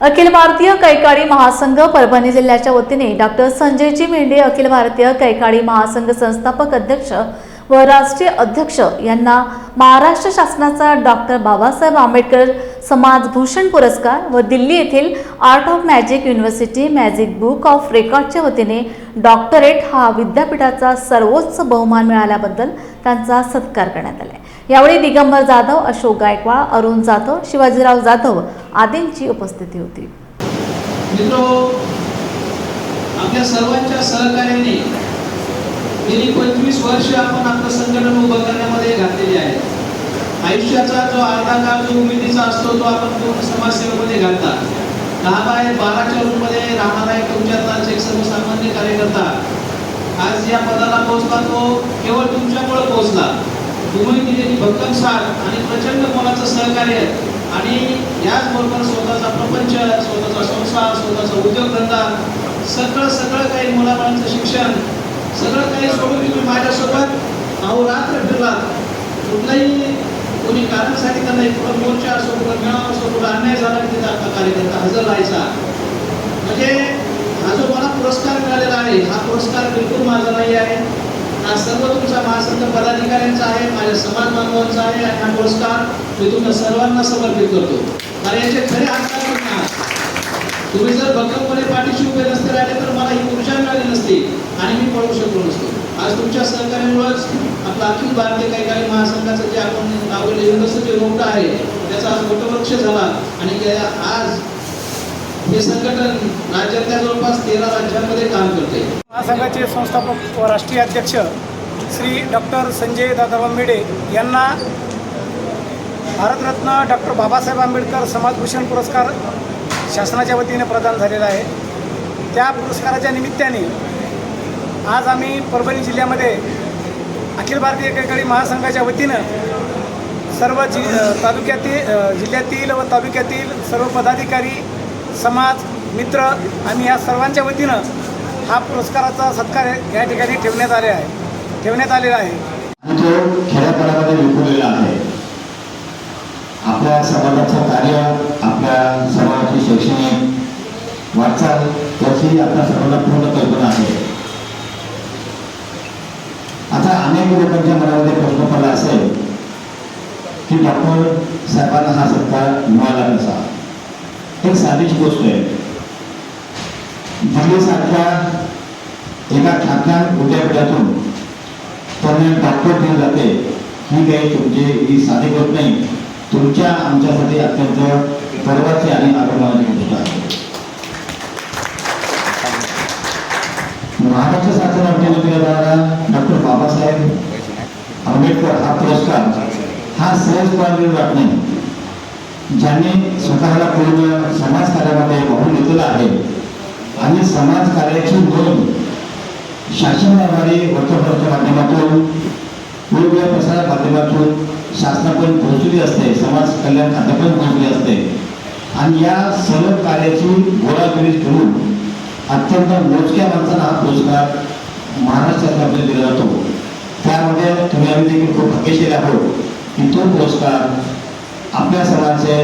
अखिल भारतीय कैकाडी महासंघ परभणी जिल्ह्याच्या वतीने डॉक्टर संजयजी मेंढे अखिल भारतीय कैकाडी महासंघ संस्थापक अध्यक्ष व राष्ट्रीय अध्यक्ष यांना महाराष्ट्र शासनाचा डॉक्टर बाबासाहेब आंबेडकर समाजभूषण पुरस्कार व दिल्ली येथील art of magic university magic book of रेकॉर्डच्या वतीने डॉक्टरेट हा विद्यापीठाचा सर्वोच्च बहुमान मिळाल्याबद्दल त्यांचा सत्कार करण्यात आला यावेळी दिगंबर जाधव अशोक गायकवाड अरुण जाधव शिवाजीराव जाधव आदींची उपस्थिती होती. मित्रो आपल्या सर्वांच्या सहकार्याने गेली पंचवीस वर्ष आपण आपलं संघटन उभं करण्यामध्ये घातलेली आहे. आयुष्याचा जो अर्धा काळ जो उमेदीचा असतो तो आपण पूर्ण समाजसेवेमध्ये घालता. दहा बाय बाराच्या रूममध्ये राहणारा एक तुमच्यातलाच एक सर्वसामान्य कार्यकर्ता आज या पदाला पोहोचला तो केवळ तुमच्यामुळे पोहोचला. तुम्ही दिलेली भक्कम साथ आणि प्रचंड मोलाचं सहकार्य आणि याचबरोबर स्वतःचा प्रपंच स्वतःचा संसार स्वतःचा उद्योगधंदा सगळं सगळं काही मुलाबाळांचं शिक्षण सगळं काही सोडून तुम्ही माझ्यासोबत अहोरात्र फिरलात. कुठलाही कोणी कारणासाठी त्यांना नाही कुठं मोर्चा असो कुठं मेळावा असो कुठं अन्याय झाला की तिथे आपला कार्यकर्ता हजर राहायचा. म्हणजे हा जो मला पुरस्कार मिळालेला आहे. हा पुरस्कार बिलकुल माझा नाही आहे. हा सर्व तुमचा महासंघ पदाधिकाऱ्यांचा आहे माझ्या समाज बांधवांचा आहे. आणि हा पुरस्कार मी तुम्हाला सर्वांना समर्पित करतो. कारण याचे खरे हक्काचे तुम्ही जर भक्कमपणे पाठीशी उभे नसते राहिले तर मला ही ऊर्जा मिळाली नसती आणि मी पळू शकलो नसतो. आज तुमच्या सहकार्यामुळेच आपलं अखिल भारतीय काही काही महासंघाचं जे आपण लावलेलं जे रोपटं आहे त्याचा आज वटवृक्ष झाला आणि आज हे संघटन राज्यातल्या जवळपास तेरा राज्यांमध्ये काम करते महासंघाचे संस्थापक व राष्ट्रीय अध्यक्ष श्री डॉक्टर संजय दादा मेडे यांना भारतरत्न डॉक्टर बाबासाहेब आंबेडकर समाजभूषण पुरस्कार शासनाच्या वतीने प्रदान झालेला आहे. त्या पुरस्काराच्या निमित्ताने आज आम्ही परभणी जिल्ह्यामध्ये अखिल भारतीय एकेकाळी महासंघाच्या वतीनं सर्व जि तालुक्यातील जिल्ह्यातील व तालुक्यातील सर्व पदाधिकारी समाज मित्र आम्ही या सर्वांच्या वतीनं हा पुरस्काराचा सत्कार या ठिकाणी ठेवण्यात आले आहे. ठेवण्यात आलेला आहे. आणि खेड्यापाड्यामध्ये विखुरलेला आहे आपल्या समाजाचं कार्य आपल्या समाजाची शैक्षणिक वाटचाल याची आपल्या सर्वांना पूर्ण कल्पना आहे. आता अनेक लोकांच्या मनामध्ये प्रश्न पडला असेल की डॉक्टर साहेबांना हा सत्कार मिळाला एक साधीच गोष्ट आहे दिल्लीसारख्या एका ठाकऱ्या विद्यापीठातून त्यांना डॉक्टर जाते ही काही तुमची ही साधी गोष्ट नाही. तुमच्या आमच्यासाठी अत्यंत गर्वाची आणि अभिमानाची गोष्ट आहे. महाराष्ट्र वतीने जाणारा डॉक्टर बाबासाहेब आंबेडकर हा पुरस्कार, हा सहजपणे जात नाही. ज्यांनी स्वतःला पूर्ण समाजकार्यामध्ये वाहून घेतलेला आहे. आणि समाजकार्याची नोंद शासनाद्वारे वर्तमानच्या माध्यमातून वेगवेगळ्या प्रसार माध्यमातून शासनापर्यंत पोहोचली असते समाज कल्याण खात्यापर्यंत पोहोचली असते. आणि या सर्व कार्याची गोळागिरी करून अत्यंत मोजक्या माणसांना हा पुरस्कार महाराष्ट्रातर्फे दिला जातो. त्यामध्ये तुम्ही आम्ही देखील खूप भाग्यशाली आहोत की तो पुरस्कार आपल्या सणाचे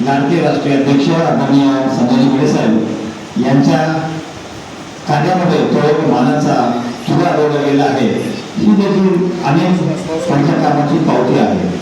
लाडके राष्ट्रीय अध्यक्ष आदरणीय संजय भिडे साहेब यांच्या कार्यामध्ये तो एक मानाचा तुला लावला गेला आहे. ही देखील अनेक त्यांच्या कामाची पावती आहे.